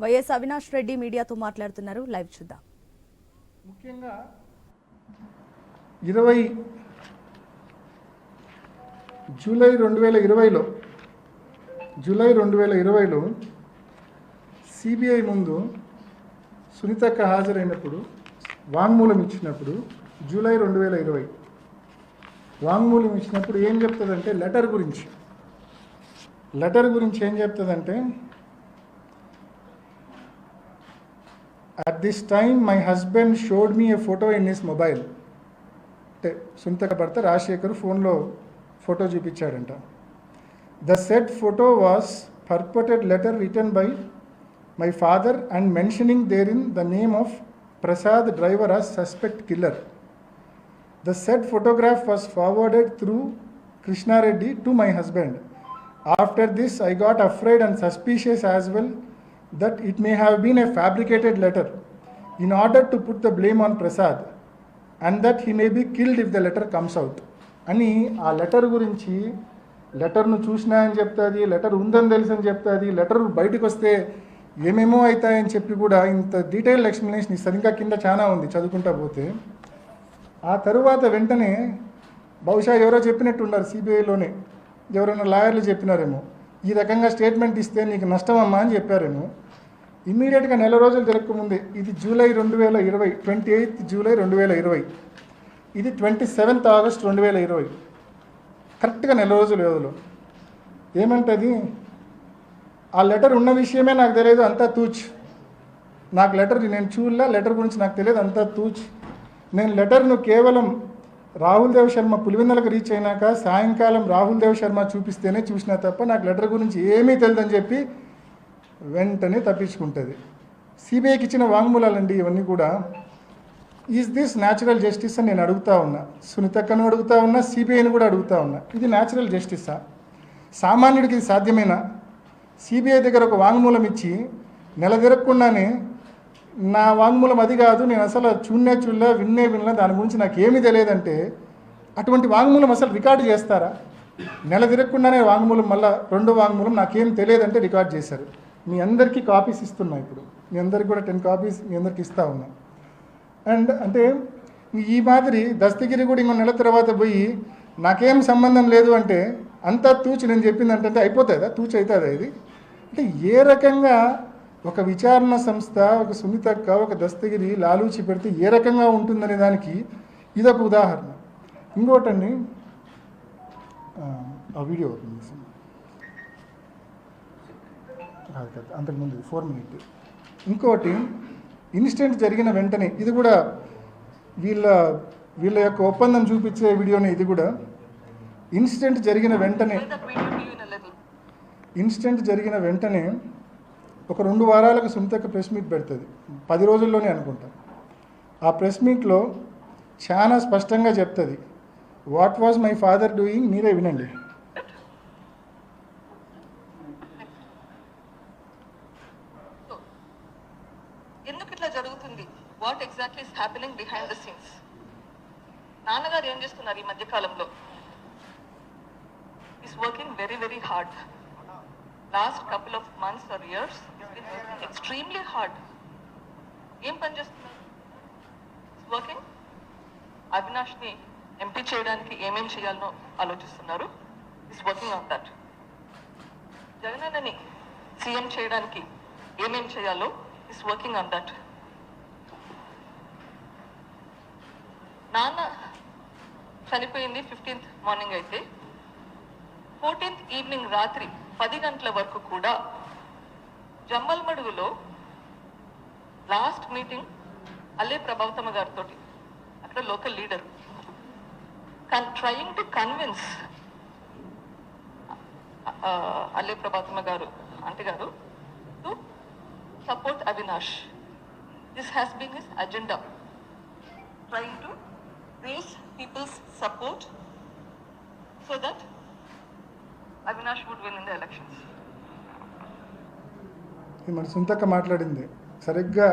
YS Avinash Reddy మీడియాతో మాట్లాడుతున్నారు. Live చూద్దాం. ముఖ్యంగా ఇరవై జూలై రెండు వేల ఇరవైలో జూలై రెండు వేల ఇరవైలో సిబిఐ ముందు సునీతక్క హాజరైనప్పుడు వాంగ్మూలం ఇచ్చినప్పుడు జూలై రెండు వేల ఇరవై వాంగ్మూలం ఇచ్చినప్పుడు ఏం చెప్తుందంటే లెటర్ గురించి. లెటర్ గురించి ఏం చెప్తుందంటే At this time my husband showed me a photo in his mobile అంటే సునీతక భర్త రాజశేఖర్ ఫోన్లో photo చూపించాడంట the said photo was purported letter written by my father and mentioning there in the name of Prasad driver as suspect killer The said photograph was forwarded through Krishna Reddy to my husband. After this, I got afraid and suspicious as well that it may have been a fabricated letter in order to put the blame on Prasad and that he may be killed if the letter comes out. అని ఆ letter గురించి లెటర్ను చూసినా అని చెప్తుంది letter ఉందని తెలుసు అని చెప్తుంది లెటర్ బయటకు వస్తే ఏమేమో అవుతాయని చెప్పి కూడా ఇంత డీటెయిల్డ్ ఎక్స్ప్లెనేషన్ ఇస్తారు. ఇంకా కింద చాలా ఉంది చదువుకుంటా పోతే. ఆ తరువాత వెంటనే బహుశా ఎవరో చెప్పినట్టు ఉన్నారు సిబిఐలోనే ఎవరైనా లాయర్లు చెప్పినారేమో. ఈ రకంగా స్టేట్మెంట్ ఇస్తే నీకు నష్టమమ్మా అని చెప్పారేమో. ఇమ్మీడియట్గా నెల రోజులు జరగకముందే ఇది జూలై రెండు వేల ఇరవై ట్వంటీ ఎయిత్ జూలై రెండు వేల ఇరవై. ఇది ట్వంటీ సెవెంత్ ఆగస్ట్ రెండు వేల ఇరవై. కరెక్ట్గా నెల రోజుల వ్యవధిలో ఏమంటది? ఆ లెటర్ ఉన్న విషయమే నాకు తెలియదు అంతా తూచ్. నాకు లెటర్ నేను చూడలే లెటర్ గురించి నాకు తెలియదు అంతా తూచ్. నేను లెటర్ను కేవలం రాహుల్ దేవ్ శర్మ పులివెందులకు రీచ్ అయినాక సాయంకాలం రాహుల్ దేవ్ శర్మ చూపిస్తేనే చూసినా తప్ప నాకు లెటర్ గురించి ఏమీ తెలియదని చెప్పి వెంటనే తప్పించుకుంటుంది. సిబిఐకి ఇచ్చిన వాంగ్మూలాలండి ఇవన్నీ కూడా. ఈజ్ దిస్ న్యాచురల్ జస్టిస్ అని నేను అడుగుతా ఉన్నా. సునీతక్కను అడుగుతా ఉన్నా సిబిఐని కూడా అడుగుతా ఉన్నా. ఇది న్యాచురల్ జస్టిసా సామాన్యుడికి ఇది సాధ్యమేనా? సిబిఐ దగ్గర ఒక వాంగ్మూలం ఇచ్చి నెల తిరగకుండానే నా వాంగ్మూలం అది కాదు నేను అసలు చూన్నే చూడలే విన్నే వినలే దాని గురించి నాకు ఏమీ తెలియదంటే అటువంటి వాంగ్మూలం అసలు రికార్డు చేస్తారా? నెల తిరగకుండానే వాంగ్మూలం మళ్ళీ రెండో వాంగ్మూలం నాకేం తెలియదంటే రికార్డ్ చేశారు. మీ అందరికీ కాపీస్ ఇస్తున్నా ఇప్పుడు. మీ అందరికి కూడా టెన్ కాపీస్ మీ అందరికి ఇస్తూ ఉన్నా. అండ్ అంటే ఈ మాదిరి దస్తగిరి కూడా ఇంకో నెల తర్వాత పోయి నాకేం సంబంధం లేదు అంటే అంతా తూచి నేను చెప్పింది అంటే అయిపోతుందా తూచి అవుతుందా ఇది? అంటే ఏ రకంగా ఒక విచారణ సంస్థ ఒక సునీతక్క ఒక దస్తగిరి లాలూచి పెడితే ఏ రకంగా ఉంటుందనే దానికి ఇదొక ఉదాహరణ. ఇంకోటండి ఆ, వీడియో ఓపెన్ కాదు కాదు అంతకుముందు ఫోర్ మినిట్ ఇంకోటి ఇన్సిడెంట్ జరిగిన వెంటనే ఇది కూడా వీళ్ళ వీళ్ళ యొక్క ఒప్పందం చూపించే వీడియోనే ఇది కూడా. ఇన్సిడెంట్ జరిగిన వెంటనే ఇన్సిడెంట్ జరిగిన వెంటనే ఒక రెండు వారాలకు సుమితక్క ప్రెస్ మీట్ పెడుతుంది. పది రోజుల్లోనే అనుకుంటా. ఆ ప్రెస్ మీట్లో చాలా స్పష్టంగా చెప్తుంది what was my father doing మీరే వినండి So, ఎందుకు ఇట్లా జరుగుతుంది? What exactly is happening behind the scenes నాన్నగారు ఏం చేస్తున్నారు ఈ మధ్య కాలంలో is working very very hard last couple of months or years extremely hard ఏం పని చేస్తున్నారు? వర్కింగ్ అవినాష్ని ఎంపీ చేయడానికి ఏమేం చేయాలనో ఆలోచిస్తున్నారు. ఇస్ వర్కింగ్ ఆన్ దట్ జగనన్నని సీఎం చేయడానికి ఏమేం చేయాలో ఇస్ వర్కింగ్ ఆన్ దట్ నాన్న చనిపోయింది ఫిఫ్టీన్త్ మార్నింగ్ అయితే. ఫోర్టీన్త్ ఈవినింగ్ రాత్రి పది గంటల వరకు కూడా జమ్మల్మడుగులో లాస్ట్ మీటింగ్ అల్లే ప్రభావతమ్మ గారితో అక్కడ local leader trying to convince Alle Prabhathamma garu అంటే గారు support Avinash this has been his agenda trying to raise people's support so that Avinash would win in the elections ఇది మన సుంతక్క మాట్లాడింది. సరిగ్గా